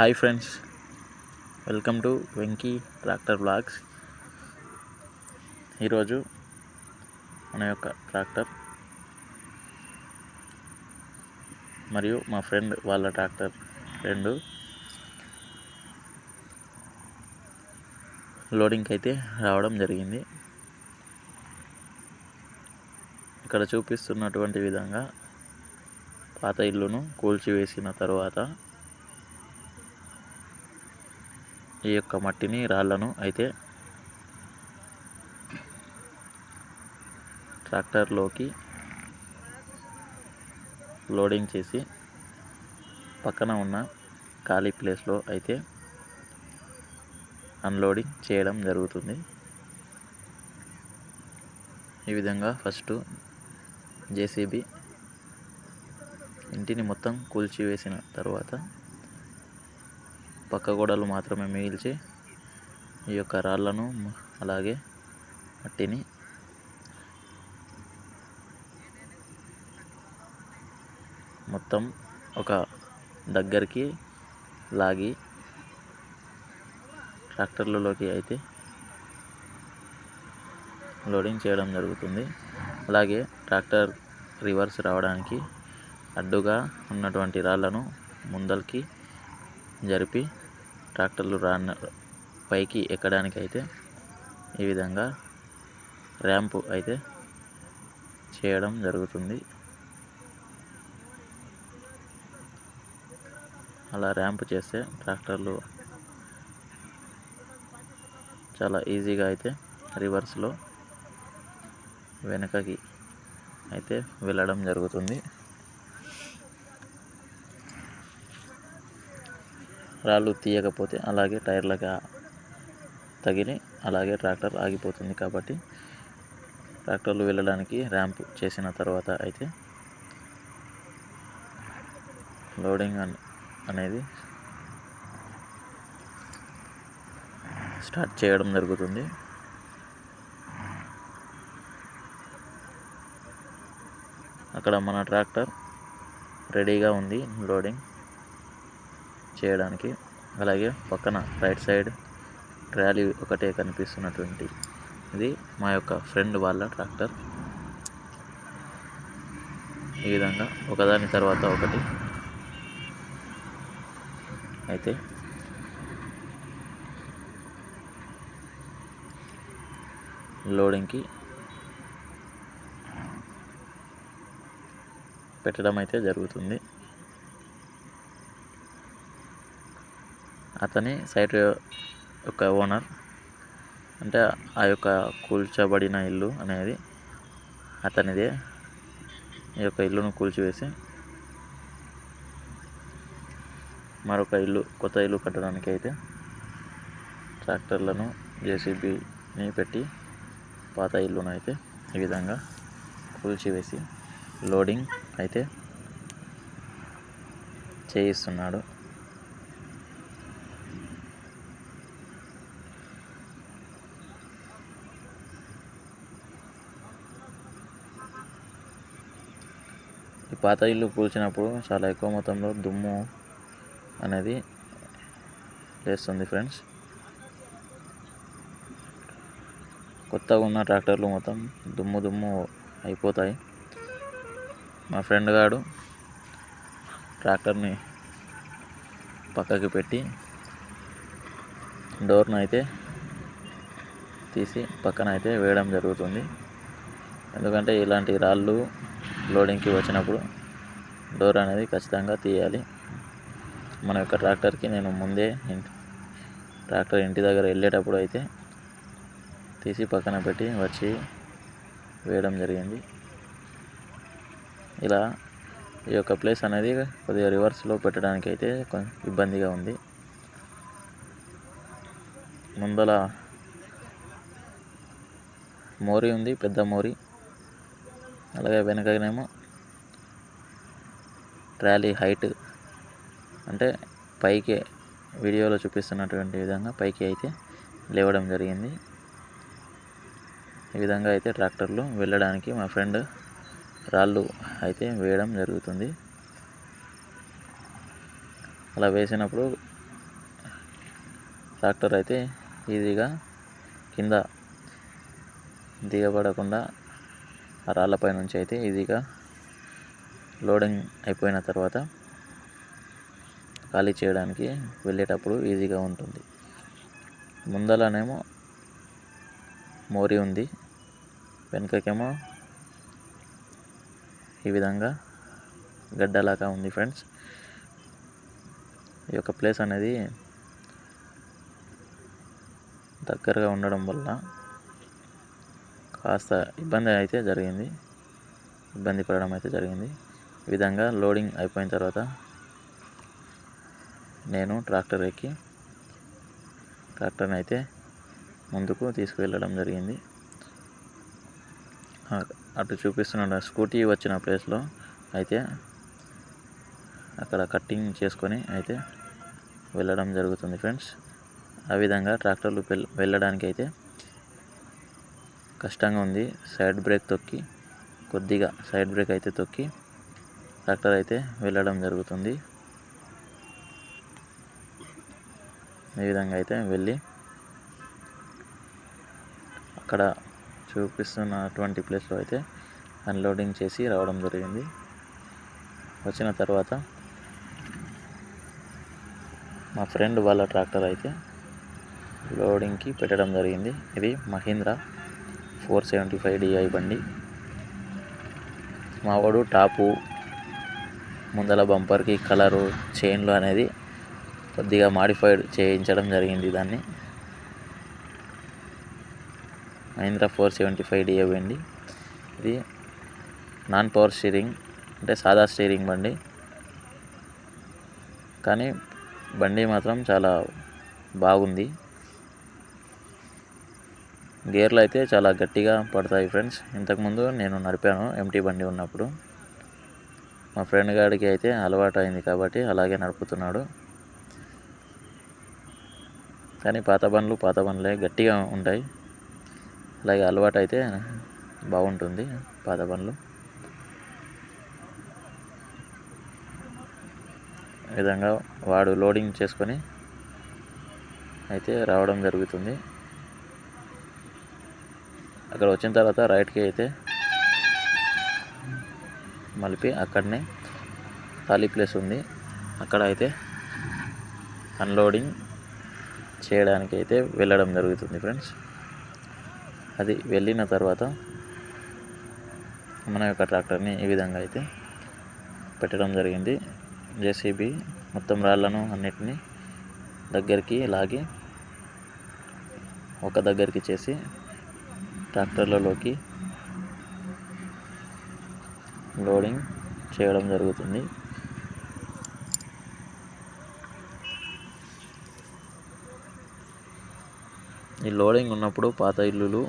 Hi friends welcome to Venky tractor blogs ఈరోజు మన యొక్క ట్రాక్టర్ మరియు మా ఫ్రెండ్ వాళ్ళ ట్రాక్టర్ రెండు లోడింగ్కి అయితే రావడం జరిగింది. ఇక్కడ చూపిస్తున్నటువంటి విధంగా పాత ఇల్లును కూల్చివేసిన తరువాత ఈ యొక్క మట్టిని రాళ్ళను అయితే ట్రాక్టర్లోకి లోడింగ్ చేసి పక్కన ఉన్న ఖాళీ ప్లేస్లో అయితే అన్లోడింగ్ చేయడం జరుగుతుంది. ఈ విధంగా ఫస్ట్ జేసీబీ ఇంటిని మొత్తం కూల్చివేసిన తర్వాత పక్క గోడలు మాత్రమే మిగిల్చి ఈ యొక్క రాళ్ళను అలాగే మట్టిని మొత్తం ఒక దగ్గరికి లాగి ట్రాక్టర్లలోకి అయితే లోడింగ్ చేయడం జరుగుతుంది. అలాగే ట్రాక్టర్ రివర్స్ రావడానికి అడ్డుగా ఉన్నటువంటి రాళ్ళను ముందరికి జరిపి ట్రాక్టర్లు రాన్న పైకి ఎక్కడానికి అయితే ఈ విధంగా ర్యాంపు అయితే చేయడం జరుగుతుంది. అలా ర్యాంప్ చేస్తే ట్రాక్టర్లు చాలా ఈజీగా అయితే రివర్స్లో వెనకకి అయితే వెళ్ళడం జరుగుతుంది. రాళ్ళు తీయకపోతే అలాగే టైర్లకి తగిలి అలాగే ట్రాక్టర్ ఆగిపోతుంది కాబట్టి ట్రాక్టర్లు వెళ్ళడానికి ర్యాంప్ చేసిన తర్వాత అయితే లోడింగ్ అనేది స్టార్ట్ చేయడం జరుగుతుంది. అక్కడ మన ట్రాక్టర్ రెడీగా ఉంది లోడింగ్. చేయడానికి అలాగే పక్కన రైట్ సైడ్ ట్రాలీ ఒకటే కనిపిస్తున్నటువంటి ఇది మా యొక్క ఫ్రెండ్ వాళ్ళ ట్రాక్టర్. ఈ విధంగా ఒకదాని తర్వాత ఒకటి అయితే లోడింగ్కి పెట్టడం అయితే జరుగుతుంది. అతని సైట్ యొక్క ఓనర్. అంటే ఆ యొక్క కూల్చబడిన ఇల్లు అనేది అతనిదే. ఈ యొక్క ఇల్లును కూల్చివేసి మరొక ఇల్లు కొత్త ఇల్లు కట్టడానికి అయితే ట్రాక్టర్లను జేసీబీని పెట్టి పాత ఇల్లును అయితే ఈ విధంగా కూల్చివేసి లోడింగ్ అయితే చేయిస్తున్నాడు. పాత ఇల్లు కూల్చినప్పుడు చాలా ఎక్కువ మొత్తంలో దుమ్ము అనేది లేస్తుంది ఫ్రెండ్స్. కొత్తగా ఉన్న ట్రాక్టర్లు మొత్తం దుమ్ము దుమ్ము అయిపోతాయి. మా ఫ్రెండ్ గాడు ట్రాక్టర్ని పక్కకి పెట్టి డోర్ను అయితే తీసి పక్కన అయితే వేయడం జరుగుతుంది. ఎందుకంటే ఇలాంటి రాళ్ళు లోడింగ్కి వచ్చినప్పుడు డోర్ అనేది ఖచ్చితంగా తీయాలి. మన యొక్క ట్రాక్టర్కి నేను ముందే ట్రాక్టర్ ఇంటి దగ్గర వెళ్ళేటప్పుడు అయితే తీసి పక్కన పెట్టి వచ్చి వేయడం జరిగింది. ఇలా ఈ యొక్క ప్లేస్ అనేది కొద్దిగా రివర్స్లో పెట్టడానికి అయితే ఇబ్బందిగా ఉంది. ముందల మోరీ ఉంది పెద్ద మోరీ. అలాగే వెనకనేమో ట్రాలీ హైట్. అంటే పైకి వీడియోలో చూపిస్తున్నటువంటి విధంగా పైకి అయితే లేవడం జరిగింది. ఈ విధంగా అయితే ట్రాక్టర్లు వెళ్ళడానికి మా ఫ్రెండ్ రాళ్ళు అయితే వేయడం జరుగుతుంది. అలా వేసినప్పుడు ట్రాక్టర్ అయితే ఈజీగా కింద దిగబడకుండా ఆ రాళ్ళపై నుంచి అయితే ఈజీగా లోడింగ్ అయిపోయిన తర్వాత ఖాళీ చేయడానికి వెళ్ళేటప్పుడు ఈజీగా ఉంటుంది. ముందలనేమో మోరీ ఉంది. వెనుకకేమో ఈ విధంగా గడ్డలాగా ఉంది ఫ్రెండ్స్. ఈ యొక్క ప్లేస్ అనేది దగ్గరగా ఉండడం వల్ల కాస్త ఇబ్బంది అయితే జరిగింది. ఇబ్బంది పడడం అయితే జరిగింది. ఈ విధంగా లోడింగ్ అయిపోయిన తర్వాత నేను ట్రాక్టర్ ఎక్కి ట్రాక్టర్ని అయితే ముందుకు తీసుకువెళ్ళడం జరిగింది. అటు చూపిస్తున్న స్కూటీ వచ్చిన ప్లేస్లో అయితే అక్కడ కట్టింగ్ చేసుకొని అయితే వెళ్ళడం జరుగుతుంది ఫ్రెండ్స్. ఆ విధంగా ట్రాక్టర్లు వెళ్ళడానికి అయితే కష్టంగా ఉంది. సైడ్ బ్రేక్ తొక్కి కొద్దిగా సైడ్ బ్రేక్ అయితే తొక్కి ట్రాక్టర్ అయితే వెళ్ళడం జరుగుతుంది. ఈ విధంగా అయితే వెళ్ళి అక్కడ చూపిస్తున్నటువంటి ప్లేస్లో అయితే అన్లోడింగ్ చేసి రావడం జరిగింది. వచ్చిన తర్వాత మా ఫ్రెండ్ వాళ్ళ ట్రాక్టర్ అయితే లోడింగ్కి పెట్టడం జరిగింది. ఇది Mahindra four seventy five DI బండి. మావాడు టాపు ముందల బంపర్కి కలరు చైన్లు అనేది కొద్దిగా మాడిఫైడ్ చేయించడం జరిగింది దాన్ని. Mahindra four seventy five DI బండి. ఇది నాన్ పవర్ స్టీరింగ్ అంటే సాదా స్టీరింగ్ బండి. కానీ బండి మాత్రం చాలా బాగుంది. గేర్లు అయితే చాలా గట్టిగా పడతాయి ఫ్రెండ్స్. ఇంతకుముందు నేను నడిపాను ఎంటీ బండి ఉన్నప్పుడు. మా ఫ్రెండ్ గాడికి అయితే అలవాటు అయింది కాబట్టి అలాగే నడుపుతున్నాడు. కానీ పాత బండ్లు పాత బండ్లే గట్టిగా ఉంటాయి. అలాగే అలవాటు అయితే బాగుంటుంది పాత బండ్లు. విధంగా వాడు లోడింగ్ చేసుకొని అయితే రావడం జరుగుతుంది. అక్కడ వచ్చిన తర్వాత రైట్కి అయితే మలిపి అక్కడనే ఖాళీ ప్లేస్ ఉంది. అక్కడ అయితే అన్లోడింగ్ చేయడానికి అయితే వెళ్ళడం జరుగుతుంది ఫ్రెండ్స్ అది వెళ్ళిన తర్వాత మన యొక్క ట్రాక్టర్ని ఈ విధంగా అయితే పెట్టడం జరిగింది. జేసీబీ మొత్తం రాళ్ళను అన్నిటినీ దగ్గరికి లాగి ఒక దగ్గరికి చేసి ట్రాక్టర్లలోకి లోడింగ్ చేయడం జరుగుతుంది. ఈ లోడింగ్ ఉన్నప్పుడు పాత ఇల్లులు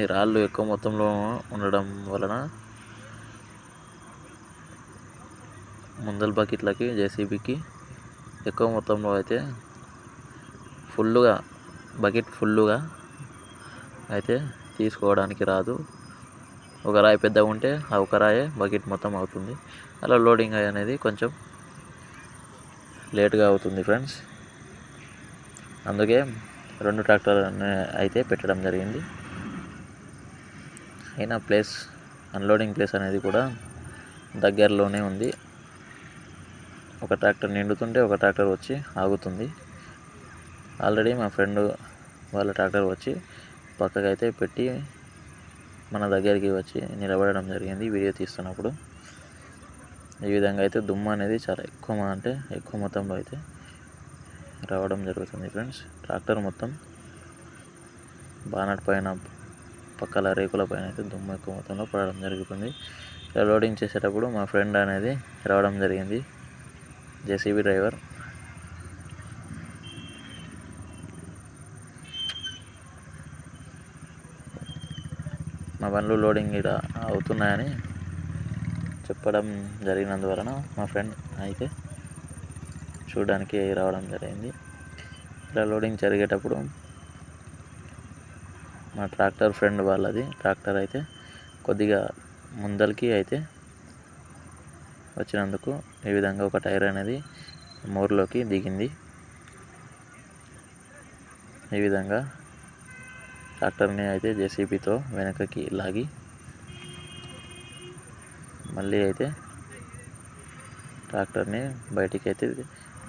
ఈ రాళ్ళు ఎక్కువ మొత్తంలో ఉండడం వలన ముందల బకెట్లకి జేసీబీకి ఎక్కువ మొత్తంలో అయితే ఫుల్లుగా బకెట్ ఫుల్లుగా అయితే తీసుకోవడానికి రాదు. ఒక రాయి పెద్దగా ఉంటే ఆ ఒక రాయే బకెట్ మొత్తం అవుతుంది. అలా లోడింగ్ అనేది కొంచెం లేట్గా అవుతుంది ఫ్రెండ్స్. అందుకే రెండు ట్రాక్టర్ అయితే పెట్టడం జరిగింది. అయినా ప్లేస్ అన్లోడింగ్ ప్లేస్ అనేది కూడా దగ్గరలోనే ఉంది. ఒక ట్రాక్టర్ నిండుతుంటే ఒక ట్రాక్టర్ వచ్చి ఆగుతుంది. ఆల్రెడీ మా ఫ్రెండ్ వాళ్ళ ట్రాక్టర్ వచ్చి పక్కకైతే పెట్టి మన దగ్గరికి వచ్చి నిలబడడం జరిగింది వీడియో తీస్తున్నప్పుడు. ఈ విధంగా అయితే దుమ్ము అనేది చాలా ఎక్కువ అంటే ఎక్కువ మొత్తంలో అయితే రావడం జరుగుతుంది ఫ్రెండ్స్. ట్రాక్టర్ మొత్తం బానట్ పైన పక్కల రేకుల పైన అయితే దుమ్ము ఎక్కువ మొత్తంలో పడడం జరుగుతుంది. లోడింగ్ చేసేటప్పుడు మా ఫ్రెండ్ అనేది రావడం జరిగింది. JCB driver. మా బండ్లు లోడింగ్ ఇక్కడ అవుతున్నాయని చెప్పడం జరిగినందువలన మా ఫ్రెండ్ అయితే చూడడానికి రావడం జరిగింది. ఇలా లోడింగ్ జరిగేటప్పుడు మా ట్రాక్టర్ ఫ్రెండ్ వాళ్ళది ట్రాక్టర్ అయితే కొద్దిగా ముందలకి అయితే వచ్చినందుకు ఈ విధంగా ఒక టైర్ అనేది మోర్లోకి దిగింది. ఈ విధంగా ట్రాక్టర్ని అయితే జేసీబీతో వెనకకి లాగి మళ్ళీ అయితే ట్రాక్టర్ని బయటికి అయితే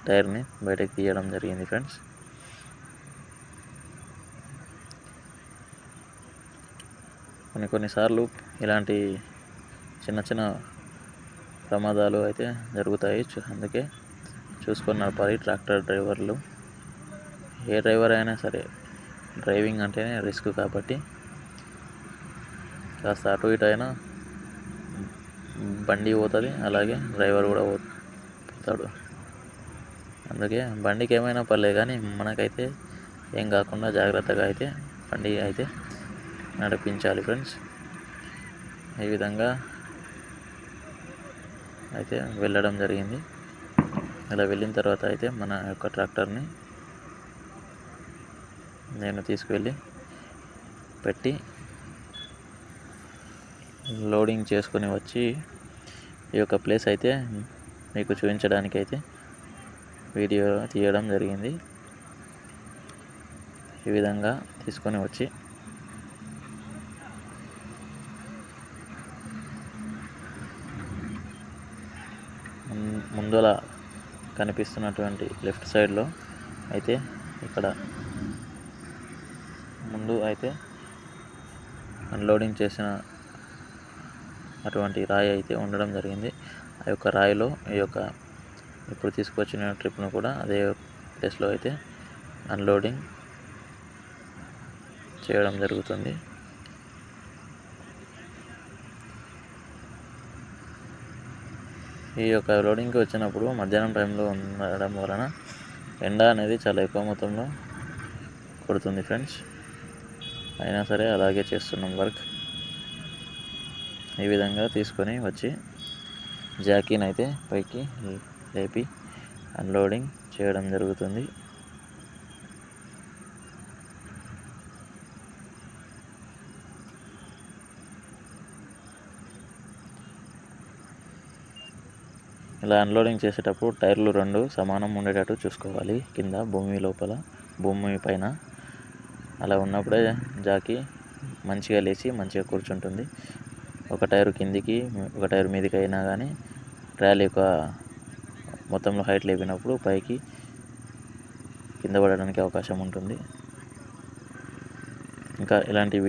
టైర్ని బయటకు తీయడం జరిగింది ఫ్రెండ్స్. కొన్ని కొన్నిసార్లు ఇలాంటి చిన్న చిన్న ప్రమాదాలు అయితే జరుగుతాయి. అందుకే చూసుకొని నడపాలి. ట్రాక్టర్ డ్రైవర్లు ఏ డ్రైవర్ అయినా సరే డ్రైవింగ్ అంటేనే రిస్క్ కాబట్టి కాస్త అటు ఇటు అయినా బండి పోతుంది అలాగే డ్రైవర్ కూడా పో- పోతాడు. అందుకే బండికి ఏమైనా పర్లేదు కానీ మనకైతే ఏం కాకుండా జాగ్రత్తగా అయితే బండి అయితే నడిపించాలి ఫ్రెండ్స్. ఈ విధంగా అయితే వెళ్ళడం జరిగింది. ఇలా వెళ్ళిన తర్వాత అయితే మన యొక్క ట్రాక్టర్ని నేను తీసుకువెళ్ళి పెట్టి లోడింగ్ చేసుకొని వచ్చి ఈ యొక్క ప్లేస్ అయితే మీకు చూపించడానికి అయితే వీడియో తీయడం జరిగింది. ఈ విధంగా తీసుకొని వచ్చి ముం- ముందల కనిపిస్తున్నటువంటి లెఫ్ట్ సైడ్లో అయితే ఇక్కడ ముందు అయితే అన్లోడింగ్ చేసిన అటువంటి రాయి అయితే ఉండడం జరిగింది. ఆ యొక్క రాయిలో ఈ యొక్క ఇప్పుడు తీసుకొచ్చిన ట్రిప్ను కూడా అదే ప్లేస్లో అయితే అన్లోడింగ్ చేయడం జరుగుతుంది. ఈ యొక్క లోడింగ్కి వచ్చినప్పుడు మధ్యాహ్నం టైంలో ఉండడం వలన ఎండ అనేది చాలా ఎక్కువ మొత్తంలో కొడుతుంది ఫ్రెండ్స్. అయినా సరే అలాగే చేస్తున్నాం వర్క్. ఈ విధంగా తీసుకొని వచ్చి జాకీని అయితే పైకి లేపి అన్లోడింగ్ చేయడం జరుగుతుంది. ఇలా అన్లోడింగ్ చేసేటప్పుడు టైర్లు రెండు సమానం ఉండేటట్టు చూసుకోవాలి. కింద భూమి లోపల భూమి పైన అలా ఉన్నప్పుడే జాకి మంచిగా లేచి మంచిగా కూర్చుంటుంది. ఒక టైరు కిందికి ఒక టైరు మీదకి అయినా కానీ ట్రాలీ యొక్క మొత్తంలో హైట్ లేపినప్పుడు పైకి కింద పడడానికి అవకాశం ఉంటుంది. ఇంకా ఇలాంటి వీడియో